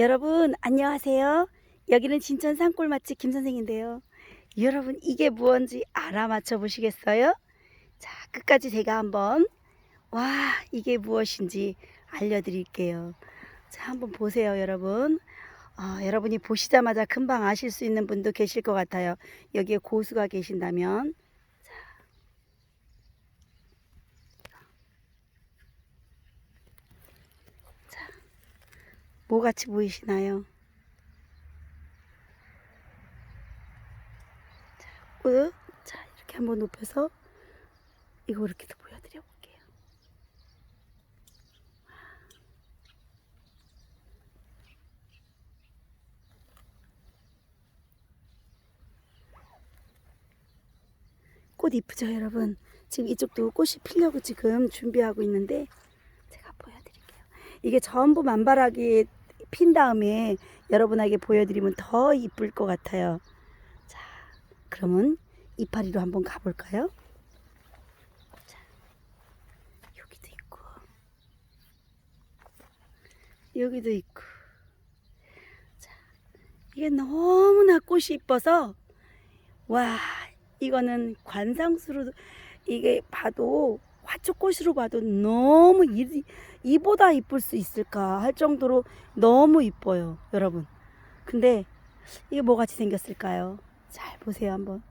여러분 안녕하세요. 여기는 진천 산골 맛집 김 선생인데요. 여러분 이게 무언지 알아맞혀 보시겠어요? 자 끝까지 제가 한번 와 이게 무엇인지 알려드릴게요. 자 한번 보세요 여러분. 아, 여러분이 보시자마자 금방 아실 수 있는 분도 계실 것 같아요. 여기에 고수가 계신다면 뭐 같이 보이시나요? 자, 꾹. 자, 이렇게 한번 높여서 이거 이렇게도 보여드려 볼게요. 꽃 이쁘죠, 여러분? 지금 이쪽도 꽃이 피려고 지금 준비하고 있는데 제가 보여드릴게요. 이게 전부 만발하게 핀 다음에 여러분에게 보여드리면 더 이쁠 것 같아요. 자, 그러면 이파리로 한번 가볼까요? 자, 여기도 있고, 여기도 있고. 자, 이게 너무나 꽃이 이뻐서, 와, 이거는 관상수로, 이게 봐도, 화초꽃으로 봐도 너무 이, 이보다 이쁠 수 있을까 할 정도로 너무 이뻐요, 여러분. 근데 이게 뭐 같이 생겼을까요? 잘 보세요, 한번.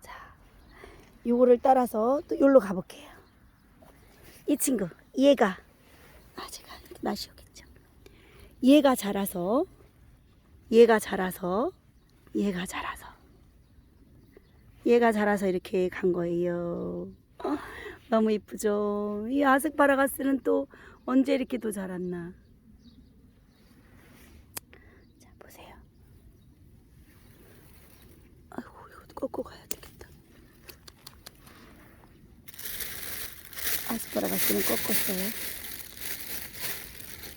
자, 요거를 따라서 또 여기로 가볼게요. 이 친구, 얘가, 아, 제가 맛이 오겠죠. 얘가 자라서, 얘가 자라서, 얘가 자라서, 얘가 자라서 이렇게 간 거예요. 어, 너무 이쁘죠? 이 아스파라가스는 또 언제 이렇게 또 자랐나? 자, 보세요. 아이고, 이거 꺾고 가야 되겠다. 아스파라가스는 꺾었어요.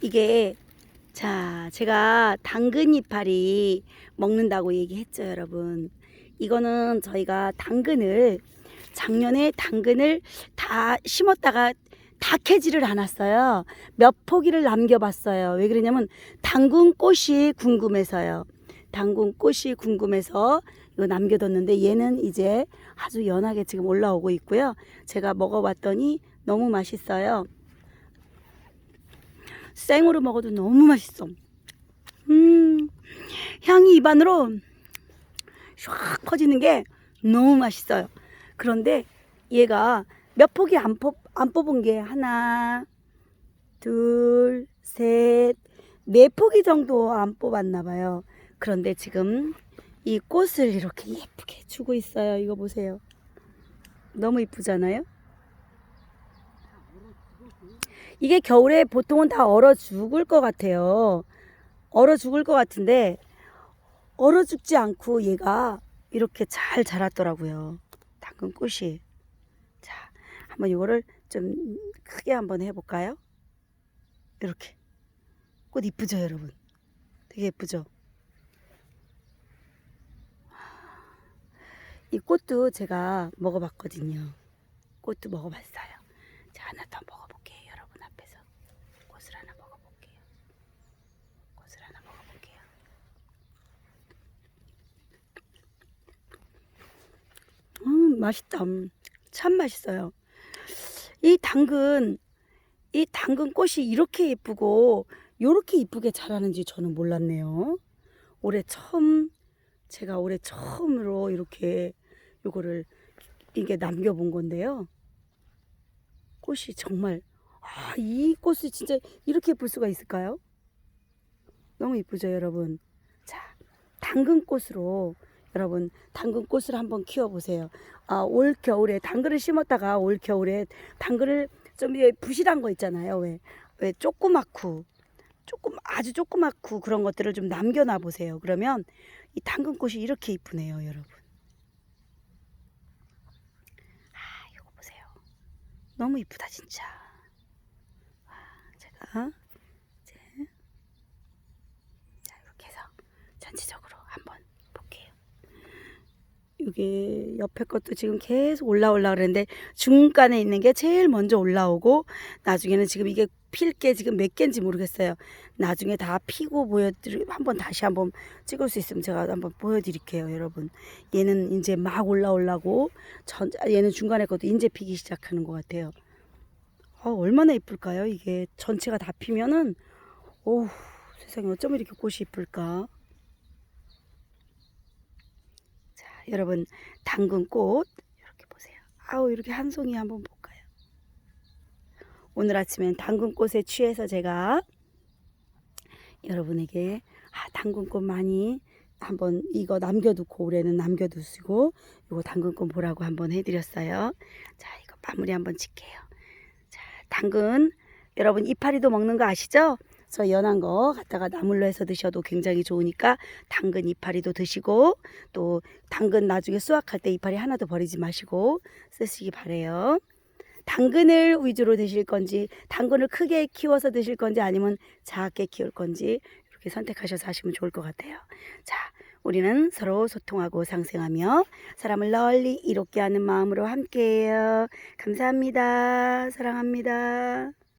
이게, 자, 제가 당근 이파리 먹는다고 얘기했죠, 여러분. 이거는 저희가 당근을 작년에 당근을 다 심었다가 다 캐지를 않았어요. 몇 포기를 남겨봤어요. 왜 그러냐면 당근 꽃이 궁금해서요. 당근 꽃이 궁금해서 이거 남겨뒀는데 얘는 이제 아주 연하게 지금 올라오고 있고요. 제가 먹어봤더니 너무 맛있어요. 생으로 먹어도 너무 맛있어. 음, 향이 입안으로 샥 퍼지는 게 너무 맛있어요. 그런데 얘가 몇 포기 안, 뽑, 안 뽑은 게 하나, 둘, 셋, 네 포기 정도 안 뽑았나 봐요. 그런데 지금 이 꽃을 이렇게 예쁘게 주고 있어요. 이거 보세요. 너무 이쁘잖아요? 이게 겨울에 보통은 다 얼어 죽을 것 같아요. 얼어 죽을 것 같은데 얼어 죽지 않고 얘가 이렇게 잘 자랐더라고요. 당근 꽃이. 자, 한번 이거를 좀 크게 한번 해볼까요? 이렇게. 꽃 이쁘죠, 여러분? 되게 예쁘죠? 이 꽃도 제가 먹어봤거든요. 꽃도 먹어봤어요. 자, 하나 더 먹어볼게요, 여러분 앞에서. 꽃을 하나 먹어볼게요. 꽃을 하나 먹어볼게요. 음, 맛있다. 음, 참 맛있어요. 이 당근, 이 당근 꽃이 이렇게 예쁘고, 요렇게 이쁘게 자라는지 저는 몰랐네요. 올해 처음, 제가 올해 처음으로 이렇게 요거를 이게 남겨본 건데요. 꽃이 정말, 아, 이 꽃이 진짜 이렇게 예쁠 수가 있을까요? 너무 이쁘죠, 여러분? 자, 당근꽃으로 여러분 당근꽃을 한번 키워보세요. 아, 올 겨울에 당근을 심었다가 올 겨울에 당근을 좀 예, 부실한 거 있잖아요. 왜, 왜 조그맣고 조금 아주 조그맣고 그런 것들을 좀 남겨놔 보세요. 그러면 이 당근꽃이 이렇게 이쁘네요, 여러분. 아, 이거 보세요. 너무 이쁘다 진짜. 와, 제가 이제 자 이렇게 해서 전체적으로. 이게 옆에 것도 지금 계속 올라올라 그랬는데 중간에 있는 게 제일 먼저 올라오고 나중에는 지금 이게 필 게 지금 몇 개인지 모르겠어요. 나중에 다 피고 보여드리 한번 다시 한번 찍을 수 있으면 제가 한번 보여드릴게요, 여러분. 얘는 이제 막 올라오려고 전 아, 얘는 중간에 것도 이제 피기 시작하는 것 같아요. 아, 얼마나 이쁠까요? 이게 전체가 다 피면은 오 세상에 어쩜 이렇게 꽃이 이쁠까? 자, 여러분 당근 꽃 이렇게 보세요. 아우 이렇게 한 송이 한번 볼까요? 오늘 아침엔 당근 꽃에 취해서 제가 여러분에게 아, 당근 꽃 많이 한번 이거 남겨두고 올해는 남겨두시고 이거 당근 꽃 보라고 한번 해드렸어요. 자 이거 마무리 한번 칠게요. 자 당근 여러분 이파리도 먹는 거 아시죠? 저 연한 거 갖다가 나물로 해서 드셔도 굉장히 좋으니까 당근 이파리도 드시고 또 당근 나중에 수확할 때 이파리 하나도 버리지 마시고 쓰시기 바래요. 당근을 위주로 드실 건지 당근을 크게 키워서 드실 건지 아니면 작게 키울 건지 이렇게 선택하셔서 하시면 좋을 것 같아요. 자, 우리는 서로 소통하고 상생하며 사람을 널리 이롭게 하는 마음으로 함께해요. 감사합니다. 사랑합니다.